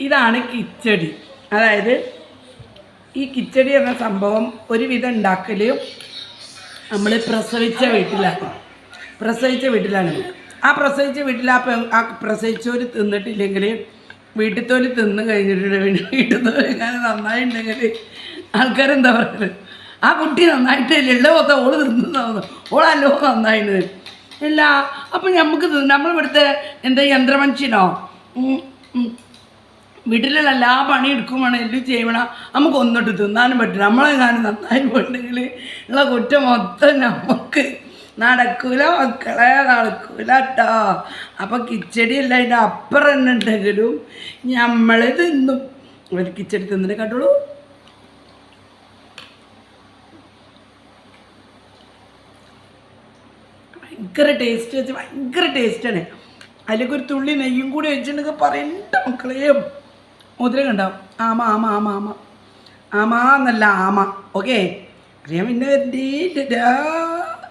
ഇതാണ് കിച്ചടി. അതായത് ഈ കിച്ചടി എന്ന സംഭവം ഒരുവിധം ഉണ്ടാക്കൽ നമ്മൾ പ്രസവിച്ച വീട്ടിലാണ് പ്രസവിച്ച വീട്ടിലാണ്. ആ പ്രസവിച്ച വീട്ടിൽ ആ പെ ആ പ്രസവിച്ചവർ തിന്നിട്ടില്ലെങ്കിൽ വീട്ടിത്തോൽ തിന്ന് കഴിഞ്ഞിട്ടുണ്ടെങ്കിൽ വീട്ടിൽ എങ്ങനെ നന്നായിട്ടുണ്ടെങ്കിൽ ആൾക്കാരെന്താ പറയുന്നത് ആ കുട്ടി നന്നായിട്ടില്ല ഉള്ള മൊത്തം ഓൾ തിന്നുന്നതാണ് ഓളല്ലോ നന്നായിട്ട് ഇല്ല അപ്പം നമുക്ക് നമ്മളിവിടുത്തെ എന്താ യന്ത്രമനുഷ്യനോ. വീട്ടിലുള്ള എല്ലാ പണി എടുക്കുമ്പോൾ എല്ലാം ചെയ്യണം നമുക്ക് ഒന്നിട്ട് തിന്നാനും പറ്റില്ല. നമ്മളെങ്ങാനും നന്നായി പോയിട്ടുണ്ടെങ്കിൽ ഉള്ള കുറ്റം മൊത്തം നമുക്ക് നടക്കൂല മക്കളെ നടക്കൂല കേട്ടോ അപ്പം കിച്ചടി അല്ല അതിന്റെ അപ്പുറം തന്നെ ഉണ്ടെങ്കിലും നമ്മൾ തിന്നും. ഒരു കിച്ചടി തിന്നിട്ട് കണ്ടോളൂ ഭയങ്കര ടേസ്റ്റ് വെച്ച് ഭയങ്കര ടേസ്റ്റാണ് അതിലേക്ക് ഒരു തുള്ളി നെയ്യും കൂടി വെച്ചിട്ടുണ്ടെങ്കിൽ പറയണ്ട മക്കളെ. മുദ്ര കണ്ടോ ആമ ആമ ആമ ആമ. ആമ എന്നല്ല ആമ. ഓക്കെ അറിയാൻ പിന്നെ